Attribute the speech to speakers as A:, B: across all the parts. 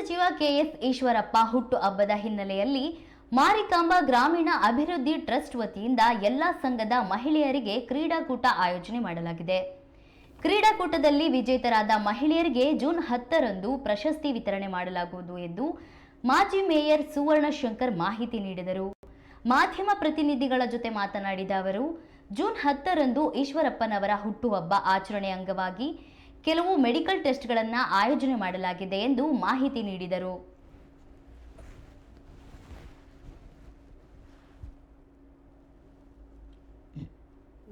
A: ಸಚಿವ ಕೆಎಸ್ ಈಶ್ವರಪ್ಪ ಹುಟ್ಟು ಹಬ್ಬದ ಹಿನ್ನೆಲೆಯಲ್ಲಿ ಮಾರಿಕಾಂಬಾ ಗ್ರಾಮೀಣ ಅಭಿವೃದ್ಧಿ ಟ್ರಸ್ಟ್ ವತಿಯಿಂದ ಎಲ್ಲ ಸಂಘದ ಮಹಿಳೆಯರಿಗೆ ಕ್ರೀಡಾಕೂಟ ಆಯೋಜನೆ ಮಾಡಲಾಗಿದೆ. ಕ್ರೀಡಾಕೂಟದಲ್ಲಿ ವಿಜೇತರಾದ ಮಹಿಳೆಯರಿಗೆ ಜೂನ್ ಹತ್ತರಂದು ಪ್ರಶಸ್ತಿ ವಿತರಣೆ ಮಾಡಲಾಗುವುದು ಎಂದು ಮಾಜಿ ಮೇಯರ್ ಸುವರ್ಣ ಶಂಕರ್ ಮಾಹಿತಿ ನೀಡಿದರು. ಮಾಧ್ಯಮ ಪ್ರತಿನಿಧಿಗಳ ಜೊತೆ ಮಾತನಾಡಿದ ಅವರು, ಜೂನ್ ಹತ್ತರಂದು ಈಶ್ವರಪ್ಪನವರ ಹುಟ್ಟುಹಬ್ಬ ಆಚರಣೆ ಅಂಗವಾಗಿ ಕೆಲವು ಮೆಡಿಕಲ್ ಟೆಸ್ಟ್ಗಳನ್ನು ಆಯೋಜನೆ ಮಾಡಲಾಗಿದೆ ಎಂದು ಮಾಹಿತಿ ನೀಡಿದರು.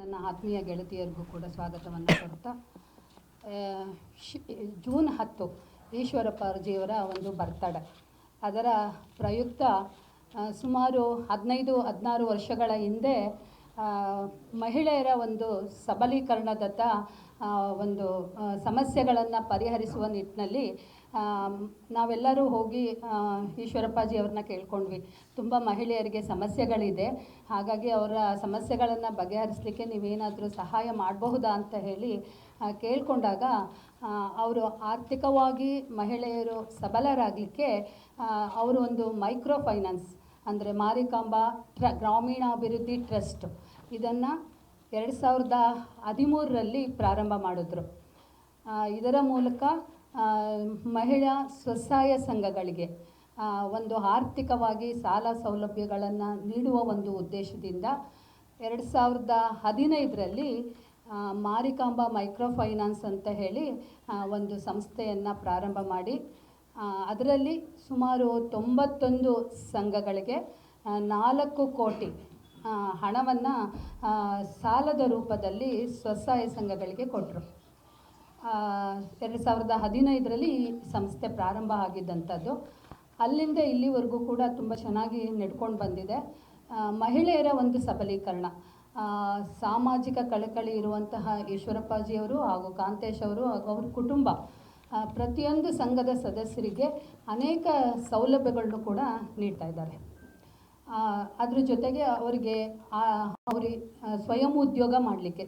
B: ನನ್ನ ಆತ್ಮೀಯ ಗೆಳತಿಯರಿಗೂ ಕೂಡ ಸ್ವಾಗತವನ್ನು ಕೊಡ್ತಾ ಜೂನ್ ಹತ್ತು ಈಶ್ವರಪ್ಪ ಅರ್ಜಿಯವರ ಒಂದು ಬರ್ತಡೆ. ಅದರ ಪ್ರಯುಕ್ತ ಸುಮಾರು ಹದಿನೈದು, ಹದಿನಾರು ವರ್ಷಗಳ ಹಿಂದೆ ಮಹಿಳೆಯರ ಒಂದು ಸಬಲೀಕರಣದತ್ತ ಒಂದು ಸಮಸ್ಯೆಗಳನ್ನು ಪರಿಹರಿಸುವ ನಿಟ್ಟಿನಲ್ಲಿ ನಾವೆಲ್ಲರೂ ಹೋಗಿ ಈಶ್ವರಪ್ಪಾಜಿ ಅವ್ರನ್ನ ಕೇಳ್ಕೊಂಡ್ವಿ. ತುಂಬ ಮಹಿಳೆಯರಿಗೆ ಸಮಸ್ಯೆಗಳಿದೆ. ಹಾಗಾಗಿ ಅವರ ಸಮಸ್ಯೆಗಳನ್ನು ಬಗೆಹರಿಸಲಿಕ್ಕೆ ನೀವೇನಾದರೂ ಸಹಾಯ ಮಾಡಬಹುದಾ ಅಂತ ಹೇಳಿ ಕೇಳಿಕೊಂಡಾಗ ಅವರು ಆರ್ಥಿಕವಾಗಿ ಮಹಿಳೆಯರು ಸಬಲರಾಗಲಿಕ್ಕೆ ಅವರು ಒಂದು ಮೈಕ್ರೋ ಫೈನಾನ್ಸ್ ಅಂದರೆ ಮಾರಿಕಾಂಬಾ, ಟ್ರ, ಗ್ರಾಮೀಣಾಭಿವೃದ್ಧಿ ಟ್ರಸ್ಟ್. ಇದನ್ನು ಎರಡು ಸಾವಿರದ ಹದಿಮೂರರಲ್ಲಿ ಪ್ರಾರಂಭ ಮಾಡಿದ್ರು. ಇದರ ಮೂಲಕ ಮಹಿಳಾ ಸ್ವಸಹಾಯ ಸಂಘಗಳಿಗೆ ಒಂದು ಆರ್ಥಿಕವಾಗಿ ಸಾಲ ಸೌಲಭ್ಯಗಳನ್ನು ನೀಡುವ ಒಂದು ಉದ್ದೇಶದಿಂದ ಎರಡು ಸಾವಿರದ ಹದಿನೈದರಲ್ಲಿ ಮಾರಿಕಾಂಬಾ ಮೈಕ್ರೋ ಫೈನಾನ್ಸ್ ಅಂತ ಹೇಳಿ ಒಂದು ಸಂಸ್ಥೆಯನ್ನು ಪ್ರಾರಂಭ ಮಾಡಿ ಅದರಲ್ಲಿ ಸುಮಾರು ತೊಂಬತ್ತೊಂದು ಸಂಘಗಳಿಗೆ ನಾಲ್ಕು ಕೋಟಿ ಹಣವನ್ನು ಸಾಲದ ರೂಪದಲ್ಲಿ ಸ್ವಸಹಾಯ ಸಂಘಗಳಿಗೆ ಕೊಟ್ಟರು ಎರಡು ಸಾವಿರದ ಹದಿನೈದರಲ್ಲಿ ಈ ಸಂಸ್ಥೆ ಪ್ರಾರಂಭ ಆಗಿದ್ದಂಥದ್ದು. ಅಲ್ಲಿಂದ ಇಲ್ಲಿವರೆಗೂ ಕೂಡ ತುಂಬ ಚೆನ್ನಾಗಿ ನಡ್ಕೊಂಡು ಬಂದಿದೆ. ಮಹಿಳೆಯರ ಒಂದು ಸಬಲೀಕರಣ. ಸಾಮಾಜಿಕ ಕಳಕಳಿ ಇರುವಂತಹ ಈಶ್ವರಪ್ಪಾಜಿಯವರು ಹಾಗೂ ಕಾಂತೇಶ್ ಅವರು ಹಾಗೂ ಅವ್ರ ಕುಟುಂಬ ಪ್ರತಿಯೊಂದು ಸಂಘದ ಸದಸ್ಯರಿಗೆ ಅನೇಕ ಸೌಲಭ್ಯಗಳನ್ನು ಕೂಡ ನೀಡ್ತಾ ಇದ್ದಾರೆ. ಅದ್ರ ಜೊತೆಗೆ ಅವರಿಗೆ ಅವ್ರಿ ಸ್ವಯಂ ಉದ್ಯೋಗ ಮಾಡಲಿಕ್ಕೆ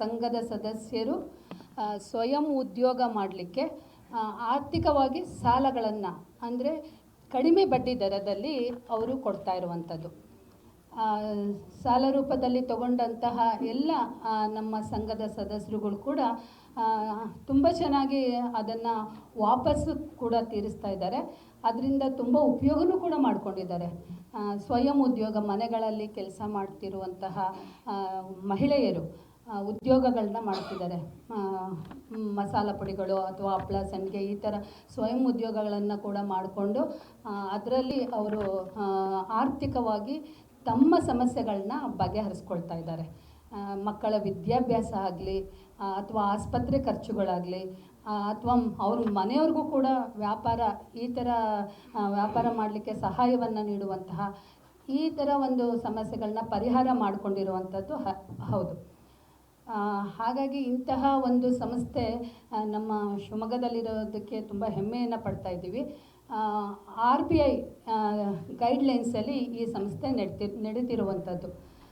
B: ಸಂಘದ ಸದಸ್ಯರು ಸ್ವಯಂ ಉದ್ಯೋಗ ಮಾಡಲಿಕ್ಕೆ ಆರ್ಥಿಕವಾಗಿ ಸಾಲಗಳನ್ನು, ಅಂದರೆ ಕಡಿಮೆ ಬಡ್ಡಿ ದರದಲ್ಲಿ ಅವರು ಕೊಡ್ತಾ ಇರುವಂಥದ್ದು. ಸಾಲ ರೂಪದಲ್ಲಿ ತಗೊಂಡಂತಹ ಎಲ್ಲ ನಮ್ಮ ಸಂಘದ ಸದಸ್ಯರುಗಳು ಕೂಡ ತುಂಬ ಚೆನ್ನಾಗಿ ಅದನ್ನು ವಾಪಸ್ಸು ಕೂಡ ತೀರಿಸ್ತಾ ಇದ್ದಾರೆ. ಅದರಿಂದ ತುಂಬ ಉಪಯೋಗನೂ ಕೂಡ ಮಾಡ್ಕೊಂಡಿದ್ದಾರೆ. ಸ್ವಯಂ ಉದ್ಯೋಗ, ಮನೆಗಳಲ್ಲಿ ಕೆಲಸ ಮಾಡ್ತಿರುವಂತಹ ಮಹಿಳೆಯರು ಉದ್ಯೋಗಗಳನ್ನ ಮಾಡ್ತಿದ್ದಾರೆ. ಮಸಾಲ ಪುಡಿಗಳು ಅಥವಾ ಹಪ್ಪಳ ಸಂಡಿಗೆ ಈ ಥರ ಸ್ವಯಂ ಉದ್ಯೋಗಗಳನ್ನು ಕೂಡ ಮಾಡಿಕೊಂಡು ಅದರಲ್ಲಿ ಅವರು ಆರ್ಥಿಕವಾಗಿ ತಮ್ಮ ಸಮಸ್ಯೆಗಳನ್ನ ಬಗೆಹರಿಸ್ಕೊಳ್ತಾ ಇದ್ದಾರೆ. ಮಕ್ಕಳ ವಿದ್ಯಾಭ್ಯಾಸ ಆಗಲಿ ಅಥವಾ ಆಸ್ಪತ್ರೆ ಖರ್ಚುಗಳಾಗಲಿ ಅಥವಾ ಅವ್ರ ಮನೆಯವ್ರಿಗೂ ಕೂಡ ವ್ಯಾಪಾರ, ಈ ಥರ ವ್ಯಾಪಾರ ಮಾಡಲಿಕ್ಕೆ ಸಹಾಯವನ್ನು ನೀಡುವಂತಹ ಈ ಥರ ಒಂದು ಸಮಸ್ಯೆಗಳನ್ನ ಪರಿಹಾರ ಮಾಡಿಕೊಂಡಿರುವಂಥದ್ದು ಹೌದು. ಹಾಗಾಗಿ ಇಂತಹ ಒಂದು ಸಂಸ್ಥೆ ನಮ್ಮ ಶಿವಮೊಗ್ಗದಲ್ಲಿರೋದಕ್ಕೆ ತುಂಬ ಹೆಮ್ಮೆಯನ್ನು ಪಡ್ತಾ ಇದ್ದೀವಿ. ಆರ್ ಬಿ ಐ ಗೈಡ್ಲೈನ್ಸಲ್ಲಿ ಈ ಸಂಸ್ಥೆ ನಡೆತಿ, ನಡೀತಿರುವಂಥದ್ದು.